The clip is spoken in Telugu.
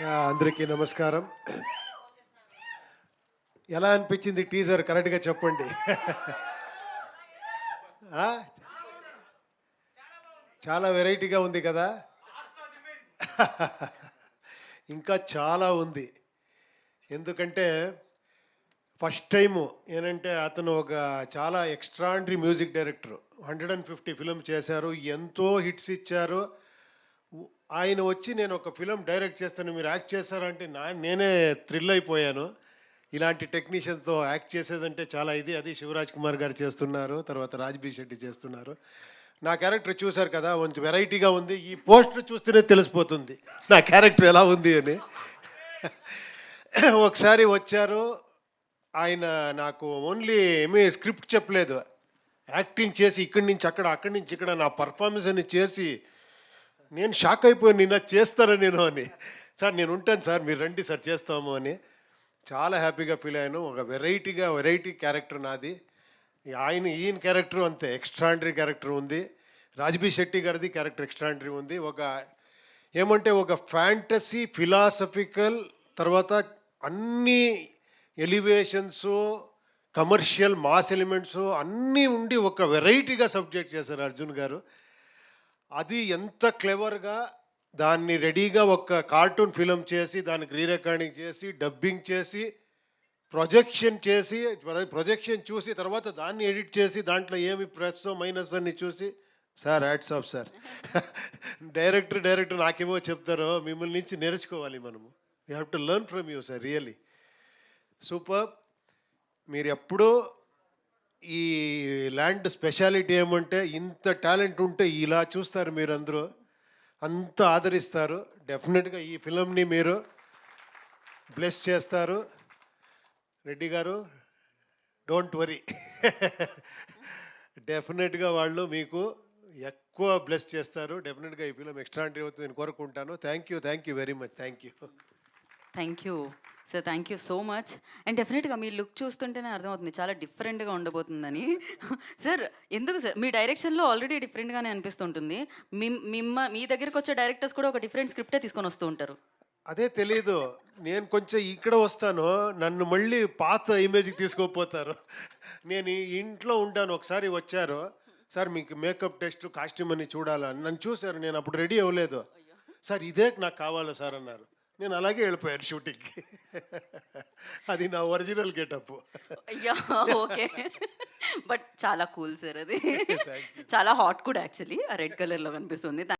అందరికీ నమస్కారం. ఎలా అనిపించింది టీజర్? కరెక్ట్గా చెప్పండి. చాలా వెరైటీగా ఉంది కదా? ఇంకా చాలా ఉంది. ఎందుకంటే ఫస్ట్ టైము ఏంటంటే అతను ఒక చాలా extraordinary music director. Hundred and fifty film చేశారు. ఎంతో హిట్స్ ఇచ్చారు. ఆయన వచ్చి నేను ఒక ఫిలం డైరెక్ట్ చేస్తాను మీరు యాక్ట్ చేశారంటే నా నేనే థ్రిల్ అయిపోయాను. ఇలాంటి టెక్నీషియన్తో యాక్ట్ చేసేదంటే చాలా ఇది. అది శివరాజ్ కుమార్ గారు చేస్తున్నారు తర్వాత రాజ్బీ శెట్టి చేస్తున్నారు. నా క్యారెక్టర్ చూశారు కదా కొంచెం వెరైటీగా ఉంది. ఈ పోస్టర్ చూస్తేనే తెలిసిపోతుంది నా క్యారెక్టర్ ఎలా ఉంది అని. ఒకసారి వచ్చారు ఆయన నాకు ఓన్లీ ఏమీ స్క్రిప్ట్ చెప్పలేదు. యాక్టింగ్ చేసి ఇక్కడి నుంచి అక్కడ అక్కడి నుంచి ఇక్కడ నా పర్ఫార్మెన్స్ అని చేసి నేను షాక్ అయిపోయాను నిన్న చేస్తారా నేను అని. సార్ నేను ఉంటాను సార్ మీరు రండి సార్ చేస్తాము అని. చాలా హ్యాపీగా ఫీల్ అయ్యాను. ఒక వెరైటీగా వెరైటీ క్యారెక్టర్ నాది. ఆయన ఈయన క్యారెక్టర్ అంతే ఎక్స్ట్రాండరీ క్యారెక్టర్ ఉంది. రాజ్బీ శెట్టి గారిది క్యారెక్టర్ ఎక్స్ట్రాండరీ ఉంది. ఒక ఏమంటే ఒక ఫ్యాంటసీ ఫిలాసఫికల్ తర్వాత అన్ని ఎలివేషన్స్ కమర్షియల్ మాస్ ఎలిమెంట్స్ అన్నీ ఉండి ఒక వెరైటీగా సబ్జెక్ట్ చేశారు అర్జున్ గారు. అది ఎంత క్లెవర్గా దాన్ని రెడీగా ఒక కార్టూన్ ఫిలం చేసి దానికి రీ రికార్డింగ్ చేసి డబ్బింగ్ చేసి ప్రొజెక్షన్ చేసి ప్రొజెక్షన్ చూసి తర్వాత దాన్ని ఎడిట్ చేసి దాంట్లో ఏమి ప్లస్ మైనస్ అన్ని చూసి sir hats off sir. Director director నాకేమో చెప్తారో మిమ్మల్ని నుంచి నేర్చుకోవాలి మనము. You have to learn from you sir really. Super. మీరు ఎప్పుడూ ఈ ల్యాండ్ స్పెషాలిటీ ఏమంటే ఇంత టాలెంట్ ఉంటే ఇలా చూస్తారు మీరు అందరూ అంత ఆదరిస్తారు. డెఫినెట్గా ఈ ఫిలంని మీరు బ్లెస్ చేస్తారు. రెడ్డి గారు డోంట్ వరీ. డెఫినెట్గా వాళ్ళు మీకు ఎక్కువ బ్లెస్ చేస్తారు. డెఫినెట్గా ఈ ఫిలం ఎక్స్ట్రాంటరీ అవుతుంది నేను కోరుకుంటాను. Thank you thank you very much. Thank you. Thank you. Sir thank you so much and డెఫినెట్గా మీ లుక్ చూస్తుంటేనే అర్థమవుతుంది. చాలా డిఫరెంట్గా ఉండబోతుందని. సార్ ఎందుకు సార్ మీ డైరెక్షన్లో ఆల్రెడీ డిఫరెంట్గానే అనిపిస్తుంటుంది. మీ మిమ్మ మీ దగ్గరికి వచ్చే డైరెక్టర్స్ కూడా ఒక డిఫరెంట్ స్క్రిప్టే తీసుకొని వస్తూ ఉంటారు. అదే తెలీదు. నేను కొంచెం ఇక్కడ వస్తాను. నన్ను మళ్ళీ పాత ఇమేజ్కి తీసుకోపోతారు. నేను ఇంట్లో ఉంటాను. ఒకసారి వచ్చారు. సార్ మీకు మేకప్ టెస్ట్ కాస్ట్యూమ్ అని చూడాలా? నన్ను చూశారు. నేను అప్పుడు రెడీ అవ్వలేదు. సార్ ఇదే నాకు కావాలా సార్ అన్నారు. నేను అలాగే వెళ్ళిపోయాను షూటింగ్కి అది నా ఒరిజినల్ గెటప్ ఓకే బట్ చాలా కూల్ సార్ అది. చాలా హాట్ కూడా యాక్చువల్లీ ఆ రెడ్ కలర్లో కనిపిస్తుంది.